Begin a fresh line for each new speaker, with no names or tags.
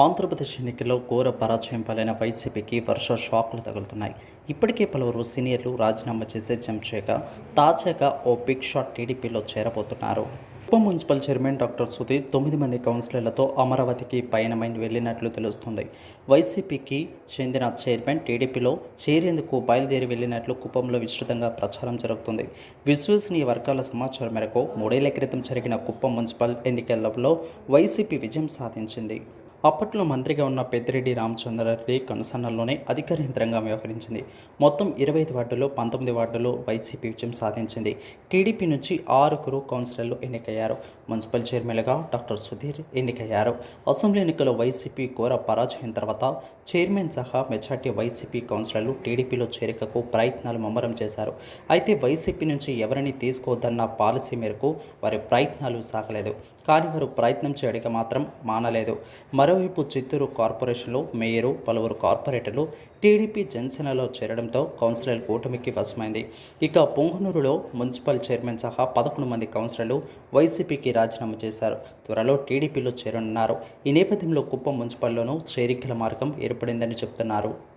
ఆంధ్రప్రదేశ్ ఎన్నికల్లో ఘోర పరాజయం పాలైన వైసీపీకి వర్ష షాక్లు తగులుతున్నాయి. ఇప్పటికే పలువురు సీనియర్లు రాజీనామా చేసే జంచేక తాజాగా ఓ బిగ్ షాట్ టీడీపీలో చేరబోతున్నారు. ఉప మున్సిపల్ చైర్మన్ డాక్టర్ సుధీర్ తొమ్మిది మంది కౌన్సిలర్లతో అమరావతికి పయనమై వెళ్ళినట్లు తెలుస్తుంది. వైసీపీకి చెందిన చైర్మన్ టీడీపీలో చేరేందుకు బయలుదేరి వెళ్ళినట్లు కుప్పంలో విస్తృతంగా ప్రచారం జరుగుతుంది. విశ్వసనీయ వర్గాల సమాచారం మేరకు మూడేళ్ళ క్రితం జరిగిన కుప్పం మున్సిపల్ ఎన్నికలలో వైసీపీ విజయం సాధించింది. అప్పట్లో మంత్రిగా ఉన్న పెద్దిరెడ్డి రామచంద్రారెడ్డి కనుసన్నల్లోనే అధికార యంత్రంగా వ్యవహరించింది. మొత్తం ఇరవై ఐదు వార్డుల్లో పంతొమ్మిది వార్డుల్లో వైసీపీ విజయం సాధించింది. టీడీపీ నుంచి ఆరుగురు కౌన్సిలర్లు ఎన్నికయ్యారు. మున్సిపల్ చైర్మన్గా డాక్టర్ సుధీర్ ఎన్నికయ్యారు. అసెంబ్లీ ఎన్నికల్లో వైసీపీ ఘోర పరాజయం తర్వాత చైర్మన్ సహా మెజార్టీ వైసీపీ కౌన్సిలర్లు టీడీపీలో చేరికకు ప్రయత్నాలు ముమ్మరం చేశారు. అయితే వైసీపీ నుంచి ఎవరిని తీసుకోవద్దన్న పాలసీ మేరకు వారి ప్రయత్నాలు సాగలేదు. కానీ వారు ప్రయత్నం చేయడానికి మాత్రం మానలేదు. మరోవైపు చిత్తూరు కార్పొరేషన్లో మేయరు పలువురు కార్పొరేటర్లు టీడీపీ జనసేనలో చేరడంతో కౌన్సిలర్ కూటమికి వశమైంది. ఇక పొంగనూరులో మున్సిపల్ చైర్మన్ సహా పదకొండు మంది కౌన్సిలర్లు వైసీపీకి రాజీనామా చేశారు. త్వరలో టీడీపీలో చేరనున్నారు. ఈ నేపథ్యంలో కుప్పం మున్సిపల్లోనూ చేరికల మార్గం ఏర్పడిందని చెబుతున్నారు